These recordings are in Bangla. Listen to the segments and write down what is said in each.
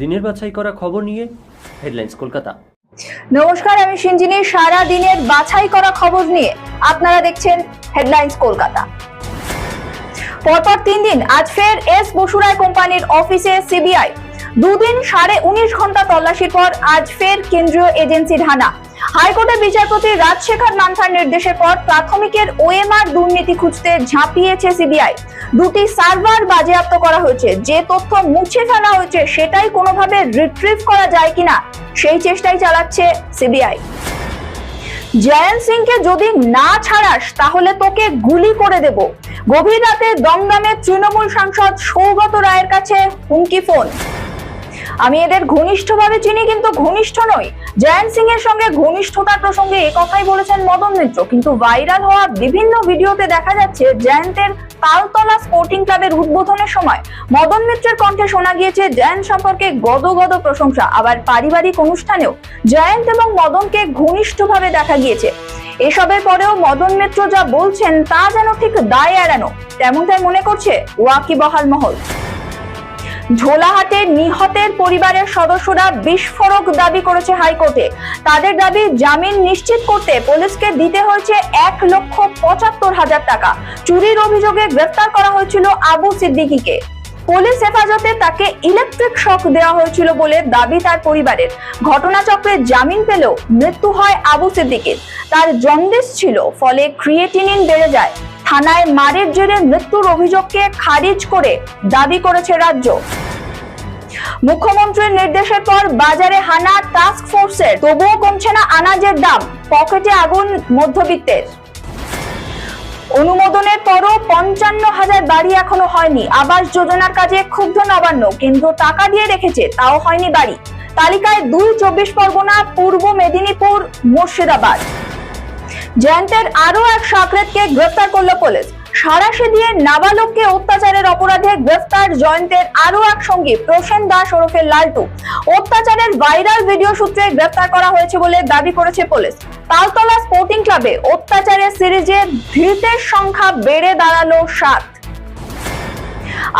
দিনের বাছাই করা খবর নিয়ে হেডলাইন্স কলকাতা। নমস্কার, আমি সিঞ্জিনী সারা দিনের বাছাই করা খবর নিয়ে আপনারা দেখছেন হেডলাইন্স কলকাতা। পরপর তিন দিন আজ ফের এস বসুরায় কোম্পানির অফিসে সিবিআই। দুদিন সাড়ে উনিশ ঘণ্টা তল্লাশির পর আজ ফের কেন্দ্রীয় এজেন্সির হানা হাইকোর্টের বিচারপতি রাজশেখর মান্থার নির্দেশের পর প্রাথমিকের ওএমআর দুর্নীতি খুঁজতে ঝাঁপিয়েছে সিবিআই। দুটি সার্ভার বাজেয়াপ্ত করা হয়েছে। যে তথ্য মুছে ফেলা হয়েছে, সেটাই কোনোভাবে রিট্রিভ করা যায় কিনা, সেই চেষ্টাই চালাচ্ছে সিবিআই। জয়ন্ত সিং কে যদি না ছাড়াস, তাহলে তোকে গুলি করে দেব। গভীর রাতে দমদমের তৃণমূল সাংসদ সৌগত রায়ের কাছে হুমকি ফোন। আমি এদের ঘনিষ্ঠভাবে চিনি, কিন্তু ঘনিষ্ঠ নই। জয়ন্ত সিং এর সঙ্গে ঘনিষ্ঠতার প্রসঙ্গে এ কথাই বলেছেন মদন মিত্র। কিন্তু ভাইরাল হওয়া বিভিন্ন ভিডিওতে দেখা যাচ্ছে জয়ন্তের তালতলা স্পোর্টিং ক্লাবের উদ্বোধনের সময়। মদন মিত্রের কণ্ঠে শোনা গিয়েছে জয়ন্ত সম্পর্কে গদ গদ প্রশংসা, আবার পারিবারিক অনুষ্ঠানেও জয়ন্ত এবং মদনকে ঘনিষ্ঠভাবে দেখা গিয়েছে। এসবের পরেও মদন মিত্র যা বলছেন তা যেন ঠিক দায় এড়ানো, তেমনটাই মনে করছে ওয়াকিবহাল মহল। ঝোলাহাটে নিহতের পরিবারের সদস্যরা বিস্ফোরক দাবি করেছে হাইকোর্টে। তাদের দাবি, জামিন নিশ্চিত করতে পুলিশকে দিতে হয়েছে এক লক্ষ পঁচাত্তর হাজার টাকা। চুরির অভিযোগে গ্রেফতার করা হয়েছিল আবু সিদ্দিকিকে। পুলিশ হেফাজতে তাকে ইলেকট্রিক শক দেওয়া হয়েছিল বলে দাবি তার পরিবারের। ঘটনাচক্রে জামিন পেলেও মৃত্যু হয় আবু সিদ্দিকের। তার জন্ডিস ছিল, ফলে ক্রিয়েটিনিন বেড়ে যায়। থানায় মারের জেরে মৃত্যুর অভিযোগকে খারিজ করে দাবি করেছে রাজ্য। মুখ্যমন্ত্রীর নির্দেশের পর বাজারে হানা টাস্ক ফোর্সের তবুও কমছে না আনাজের দাম, পকেটে আগুন মধ্যবিত্তের। অনুমোদনের পরও পঞ্চান্ন হাজার বাড়ি এখনও হয়নি। আবাস যোজনার কাজে ক্ষুব্ধ নবান্ন। কেন্দ্র টাকা দিয়ে রেখেছে, তাও হয়নি বাড়ি। তালিকায় দুই চব্বিশ পরগনা, পূর্ব মেদিনীপুর, মুর্শিদাবাদ। জয়ন্তের আরও এক সাকরেতকে গ্রেফতার করল পুলিশ। সারাশে দিয়ে নাবালককে অত্যাচারের অপরাধে গ্রেফতার জয়ন্তের আরও এক সঙ্গী প্রসেন দাস ওরফে লালটু। অত্যাচারের ভাইরাল ভিডিও সূত্রে গ্রেফতার করা হয়েছে বলে দাবি করেছে পুলিশ। তালতলা স্পোর্টিং ক্লাবে অত্যাচারের সিরিজে ধৃতের সংখ্যা বেড়ে দাঁড়াল সাত।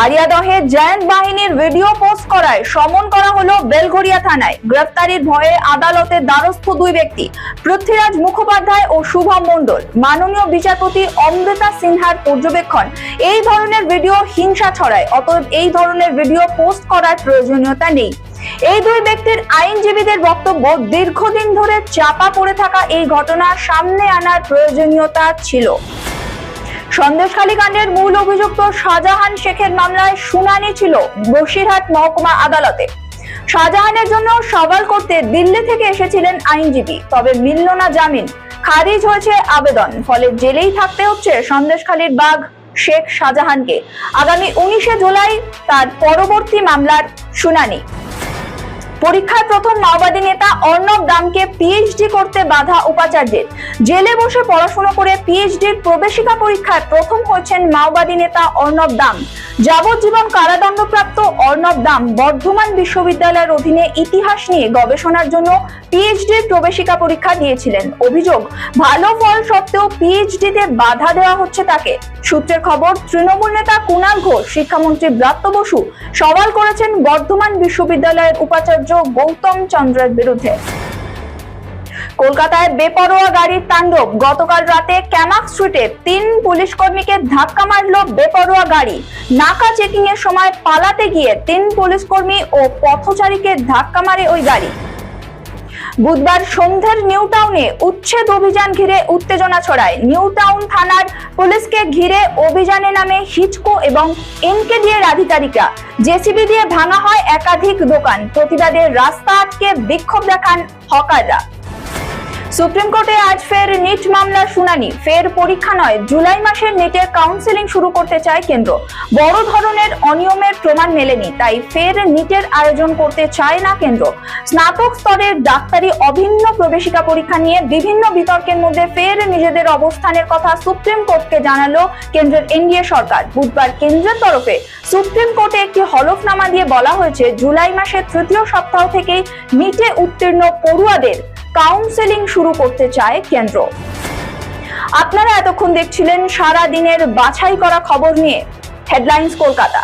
আরিয়াদহে জয়ন্ত বাহিনীর ভিডিও পোস্ট করায় সমন করা হলো বেলঘরিয়া থানায়। গ্রেফতারির ভয়ে আদালতে দ্বারস্থ দুই ব্যক্তি, পৃথ্বীরাজ মুখোপাধ্যায় ও শুভম মণ্ডল। মাননীয় বিচারপতি অমৃতা সিনহার পর্যবেক্ষণ, এই ধরনের ভিডিও হিংসা ছড়ায়, অতএব এই ধরনের ভিডিও পোস্ট করার প্রয়োজনীয়তা নেই। এই দুই ব্যক্তির আইনজীবীদের বক্তব্য, দীর্ঘদিন ধরে চাপা পড়ে থাকা এই ঘটনা সামনে আনার প্রয়োজনীয়তা ছিল। সন্দেশখালী কাণ্ডের মূল অভিযুক্ত শাহজাহান শেখের মামলায় শুনানি ছিল বসিরহাট মহকুমা আদালতে। শাহজাহানের জন্য সওয়াল করতে দিল্লি থেকে এসেছিলেন আইনজীবী, তবে মিলল না জামিন। খারিজ হয়েছে আবেদন, ফলে জেলেই থাকতে হচ্ছে সন্দেশখালীর বাঘ শেখ শাহজাহানকে। আগামী উনিশে জুলাই তার পরবর্তী মামলার শুনানি। পরীক্ষায় প্রথম মাওবাদী নেতা অর্ণব দামকে পিএইচডি করতে বাধা উপাচার্যের। জেলে বসে পড়াশোনা করে পিএইচডির প্রবেশিকা পরীক্ষায় প্রথম হয়েছেন মাওবাদী নেতা অর্ণব দাম যাবজ্জীবন কারাদণ্ডপ্রাপ্ত অর্ণব দাম বর্ধমান বিশ্ববিদ্যালয়ের অধীনে ইতিহাস নিয়ে গবেষণার জন্য পিএইচডির প্রবেশিকা পরীক্ষা দিয়েছিলেন। অভিযোগ, ভালো ফল সত্ত্বেও পিএইচডিতে বাধা দেওয়া হচ্ছে তাকে। সূত্রের খবর, তৃণমূল নেতা কুণাল ঘোষ, শিক্ষামন্ত্রী ব্রাত্য বসু সওয়াল করেছেন বর্ধমান বিশ্ববিদ্যালয়ের উপাচার্য গৌতম চন্দ্রের বিরুদ্ধে। কলকাতায় বেপরোয়া গাড়ির তাণ্ডব। গতকাল রাতে ক্যামাক স্ট্রিটে তিন পুলিশ কর্মীকে ধাক্কা মারল বেপরোয়া গাড়ি। নাকা চেকিং এর সময় পালাতে গিয়ে তিন পুলিশ কর্মী ও পথচারীকে ধাক্কা মারে ওই গাড়ি। বুধবার সন্ধ্যের নিউ টাউনে উচ্ছেদ অভিযান ঘিরে উত্তেজনা ছড়ায়। নিউ টাউন থানার পুলিশকে ঘিরে অভিযানে নামে হিচকো এবং এনকে দিয়ে আধিকারিকরা জেসিবি দিয়ে ভাঙা হয় একাধিক দোকান। প্রতিবাদের রাস্তা আটকে বিক্ষোভ দেখান হকাররা। সুপ্রিম কোর্টে আজ ফের নিট মামলার শুনানি। ফের পরীক্ষা নয়, জুলাই মাসের নিটের কাউন্সেলিং শুরু করতে চায় কেন্দ্র। বড় ধরনের অনিয়মের প্রমাণ মেলেনি, তাই ফের নিটের আয়োজন করতে চায় না কেন্দ্র। স্নাতক স্তরের ডাক্তারি অভিন্ন প্রবেশিকা পরীক্ষা নিয়ে বিভিন্ন বিতর্কের মধ্যে ফের নিজেদের অবস্থানের কথা সুপ্রিম কোর্টকে জানালো কেন্দ্রের এনডিএ সরকার। বুধবার কেন্দ্রের তরফে সুপ্রিম কোর্টে একটি হলফনামা দিয়ে বলা হয়েছে, জুলাই মাসের তৃতীয় সপ্তাহ থেকেই নিটে উত্তীর্ণ পড়ুয়াদের কাউন্সেলিং শুরু করতে চায় কেন্দ্র। আপনারা এতক্ষণ দেখছিলেন সারা দিনের বাছাই করা খবর নিয়ে। হেডলাইন্স কলকাতা।